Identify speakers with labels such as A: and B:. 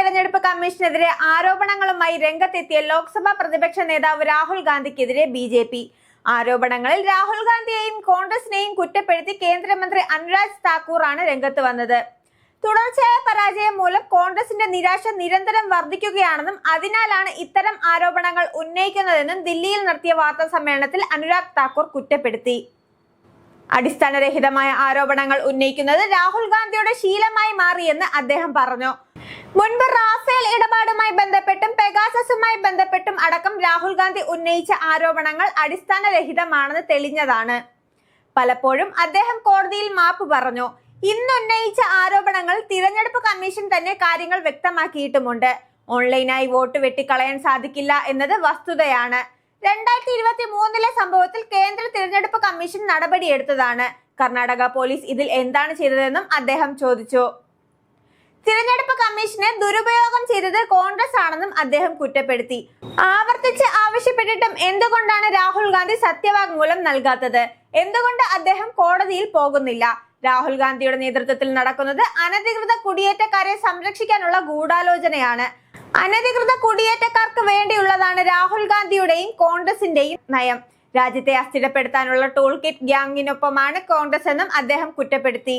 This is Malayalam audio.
A: കമ്മീഷനെതിരെ ആരോപണങ്ങളുമായി രംഗത്തെത്തിയ ലോക്സഭാ പ്രതിപക്ഷ നേതാവ് രാഹുൽ ഗാന്ധിക്കെതിരെ ബി ജെ പി. ആരോപണങ്ങളിൽ രാഹുൽ ഗാന്ധിയെയും കോൺഗ്രസിനെയും കുറ്റപ്പെടുത്തി കേന്ദ്രമന്ത്രി അനുരാജ് താക്കൂർ ആണ് രംഗത്ത് വന്നത്. തുടർച്ചയായ പരാജയം മൂലം കോൺഗ്രസിന്റെ നിരാശ നിരന്തരം വർദ്ധിക്കുകയാണെന്നും അതിനാലാണ് ഇത്തരം ആരോപണങ്ങൾ ഉന്നയിക്കുന്നതെന്നും ദില്ലിയിൽ നടത്തിയ വാർത്താ സമ്മേളനത്തിൽ അനുരാഗ് താക്കൂർ കുറ്റപ്പെടുത്തി. അടിസ്ഥാനരഹിതമായ ആരോപണങ്ങൾ ഉന്നയിക്കുന്നത് രാഹുൽ ഗാന്ധിയുടെ ശീലമായി മാറിയെന്ന് അദ്ദേഹം പറഞ്ഞു. മുൻപ് റാഫേൽ ഇടപാടുമായി ബന്ധപ്പെട്ടും പെഗാസസുമായി ബന്ധപ്പെട്ടും അടക്കം രാഹുൽ ഗാന്ധി ഉന്നയിച്ച ആരോപണങ്ങൾ അടിസ്ഥാനരഹിതമാണെന്ന് തെളിഞ്ഞതാണ്. പലപ്പോഴും അദ്ദേഹം കോടതിയിൽ മാപ്പ് പറഞ്ഞു. ഇന്നുന്നയിച്ച ആരോപണങ്ങൾ തിരഞ്ഞെടുപ്പ് കമ്മീഷൻ തന്നെ കാര്യങ്ങൾ വ്യക്തമാക്കിയിട്ടുമുണ്ട്. ഓൺലൈനായി വോട്ട് വെട്ടിക്കളയാൻ സാധിക്കില്ല എന്നത് വസ്തുതയാണ്. രണ്ടായിരത്തി ഇരുപത്തി മൂന്നിലെ സംഭവത്തിൽ കേന്ദ്ര തിരഞ്ഞെടുപ്പ് കമ്മീഷൻ നടപടിയെടുത്തതാണ്. കർണാടക പോലീസ് ഇതിൽ എന്താണ് ചെയ്തതെന്നും അദ്ദേഹം ചോദിച്ചു. തിരഞ്ഞെടുപ്പ് കമ്മീഷനെ ദുരുപയോഗം ചെയ്തത് കോൺഗ്രസ് ആണെന്നും അദ്ദേഹം കുറ്റപ്പെടുത്തി. ആവർത്തിച്ച് ആവശ്യപ്പെട്ടിട്ടും എന്തുകൊണ്ടാണ് രാഹുൽ ഗാന്ധി സത്യവാങ്മൂലം നൽകാത്തത്? എന്തുകൊണ്ട് അദ്ദേഹം കോടതിയിൽ പോകുന്നില്ല? രാഹുൽ ഗാന്ധിയുടെ നേതൃത്വത്തിൽ നടക്കുന്നത് അനധികൃത കുടിയേറ്റക്കാരെ സംരക്ഷിക്കാനുള്ള ഗൂഢാലോചനയാണ്. അനധികൃത കുടിയേറ്റക്കാർക്ക് വേണ്ടിയുള്ളതാണ് രാഹുൽ ഗാന്ധിയുടെയും കോൺഗ്രസിന്റെയും നയം. രാജ്യത്തെ അസ്ഥിരപ്പെടുത്താനുള്ള ടൂൾ കിറ്റ് ഗ്യാങ്ങിനൊപ്പമാണ് കോൺഗ്രസ് എന്നും അദ്ദേഹം കുറ്റപ്പെടുത്തി.